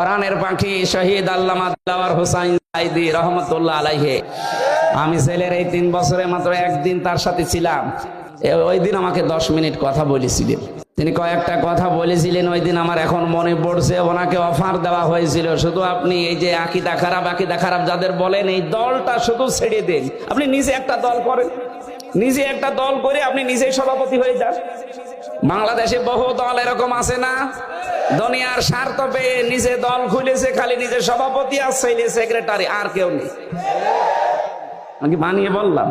কোরআনের পাখি শহীদ আল্লামা দিলাওয়ার হোসাইন সাইদি রহমতুল্লাহ আলাইহে। আমি ছেলের এই তিন বছরে মাত্র একদিন তার সাথে ছিলাম। ওই দিন আমাকে দশ মিনিট কথা বলেছিলেন। তিনি কয়েকটা কথা বলেছিলেন, ওই দিন আমার এখন মনে পড়ছে, ওনাকে অফার দেওয়া হয়েছিল। শুধু আপনি এই যে আকিদা খারাপ আকিদা খারাপ যাদের বলেন, এই দলটা শুধু ছেড়ে দিন। আপনি নিজে একটা দল করেন। নিজে একটা দল করে আপনি নিজেই সভাপতি হয়ে যান। বাংলাদেশে বহু দল এরকম আছে না? দুনিয়ার স্বার্থ পেয়ে নিজে দল খুলেছে, খালি নিজের সভাপতি আর ছেলে সেক্রেটারি আর কেউ নেই। আমি বানিয়ে বললাম?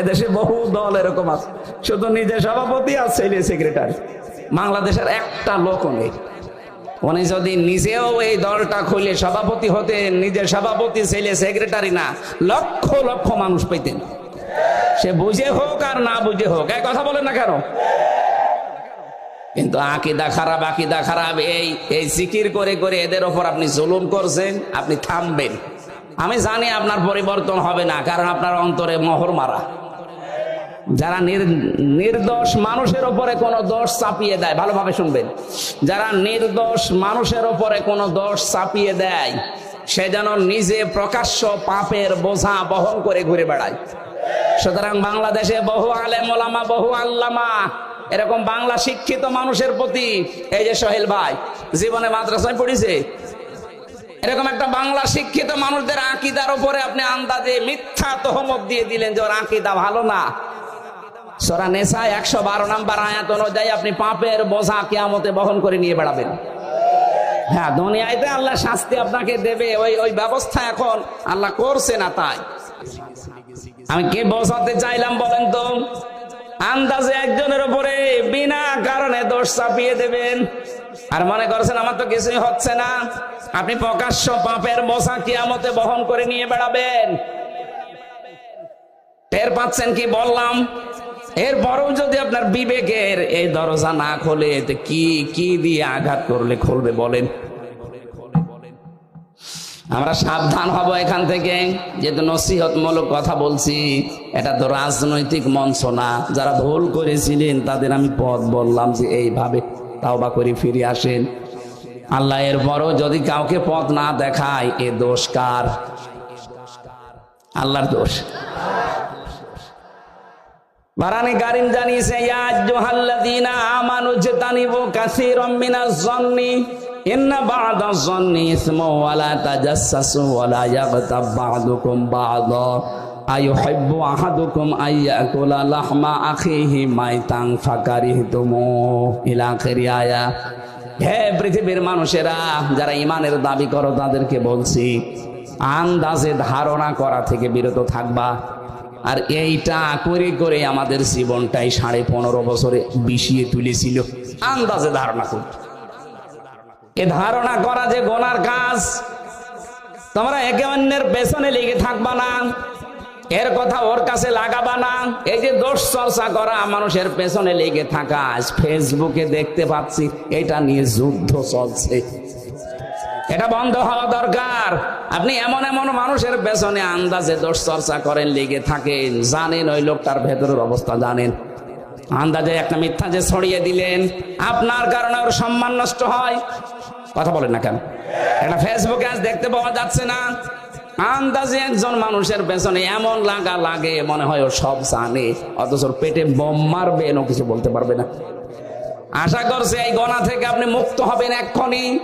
এদেশে বহু দল এরকম আছে, শুধু নিজের সভাপতি আর ছেলে সেক্রেটারি বাংলাদেশের একটা লোক নেই। উনি যদি নিজেও এই দলটা খুলে সভাপতি হতে, নিজের সভাপতি, ছেলে সেক্রেটারি না, লক্ষ লক্ষ মানুষ পেতেন। সে বুঝে হোক আর না বুঝে হোক এক কথা বলেন না কেন? কিন্তু আকিদা খারাপ আকিদা খারাপ, এই এই জিকির করে করে এদের ওপর আপনি জুলুম করছেন, আপনি থামবেন। আমি জানি আপনার পরিবর্তন হবে না, কারণ আপনার অন্তরে মোহর মারা। যারা নির- নির্দোষ মানুষের ওপরে কোনো দোষ চাপিয়ে দেয়, ভালোভাবে শুনবেন। যারা নির্দোষ মানুষের ওপরে কোনো দোষ চাপিয়ে দেয়, সে যেন নিজে প্রকাশ্য পাপের বোঝা বহন করে ঘুরে বেড়ায়। সুতরাং বাংলাদেশে বহু আলেম বহু আল্লামা এরকম বাংলা শিক্ষিত মানুষের প্রতি, এই যে সোহেল ভাই, জীবনে মাদ্রাসায় পড়িছে? এরকম একটা বাংলা শিক্ষিত মানুষদের আকিদার উপরে আপনি আন্দাজে মিথ্যা তহমত দিয়ে দিলেন যে ওর আকিদা ভালো না। সরা নেশা একশো বারো নাম্বার আয়াত অনুযায়ী আপনি পাপের বোঝা কেয়ামতে বহন করে নিয়ে বেড়াবেন। হ্যাঁ দুনিয়াতে আল্লাহ শাস্তি আপনাকে দেবে, ওই ওই ব্যবস্থা এখন আল্লাহ করছে না তাই। আমি কে বোঝাতে চাইলাম বলেন তো? আন্দাজে একজনের উপরে বিনা কারণে দোষ চাপিয়ে দেবেন। আর মনে করছেন, আমার তো কিছুই হচ্ছে না। আপনি প্রকাশ্য পাপের বোঝা কিয়ামতে বহন করে নিয়ে বেড়াবেন। টের পাচ্ছেন কি বললাম? এরপরেও যদি আপনার বিবেকের এই দরজা না খোলে কি কি দিয়ে আঘাত করলে খুলবে বলেন? আমরা সাবধান হব এখান থেকে। যেহেতু নসিহতমূলক কথা বলছি, এটা তো রাজনৈতিক মঞ্চ না। যারা ভুল করেছিলেন, তাদের আমি পথ বললাম যে এইভাবে তাও বা করে ফিরে আসেন। আল্লাহ এর পরও যদি কাউকে পথ না দেখায়, এ দোষ কার? আল্লাহর দোষ। বারানি কারিম জানিয়েছে, ইয়া আইয়ুহাল্লাযীনা আমানু মিনাজ জন্নি ইন্না বা'দাজ জন্নি ইসমু ওয়া লা তাজাসসু ওয়া লা ইয়াগতাব বা'দুকুম বা'দা। আইয়ুহিব্বু আহাদুকুম আইয়াকুলা লাহমা আখিহি মাইতান ফাকারিহতুমু। ইলা আখিরি আয়া। হে পৃথিবীর মানুষেরা, যারা ইমানের দাবি করো, তাদেরকে বলছি, আন্দাজে ধারণা করা থেকে বিরত থাকবা। আর এইটা করে করে আমাদের জীবনটাই সাড়ে পনেরো বছরে বিষিয়ে তুলেছিল। আন্দাজে ধারণা করি। এ ধারণা করা যে গোনার কাজ, তোমরা একে অন্যের পেছনে লেগে থাকবা না, এর কথা ওর কাছে লাগাবা না। এই যে দোষ চর্চা করা মানুষের পেছনে লেগে থাকা, আজ ফেসবুকে দেখতে পাচ্ছি, এটা নিয়ে যুদ্ধ চলছে। এটা বন্ধ হওয়া দরকার। আপনি এমন এমন মানুষের পেছনে আন্দাজে দোষ চর্চা করেন, লেগে থাকেন। জানেন ওই লোকটার ভেতরের অবস্থা, জানেন। আন্দাজে একটা মিথ্যা যে ছড়িয়ে দিলেন, আপনার কারণে ওর সম্মান নষ্ট হয়। কথা বলেন না কেন? একটা ফেসবুকে আজ দেখতে পাওয়া যাচ্ছে না। আন্দাজে একজন মানুষের পেছনে এমন লাগা লাগে, মনে হয় ও সব জানে, অথচ পেটে বোম মারবে এনো কিছু বলতে পারবে না। আশা করছে এই গণা থেকে আপনি মুক্ত হবেন এক্ষুনি।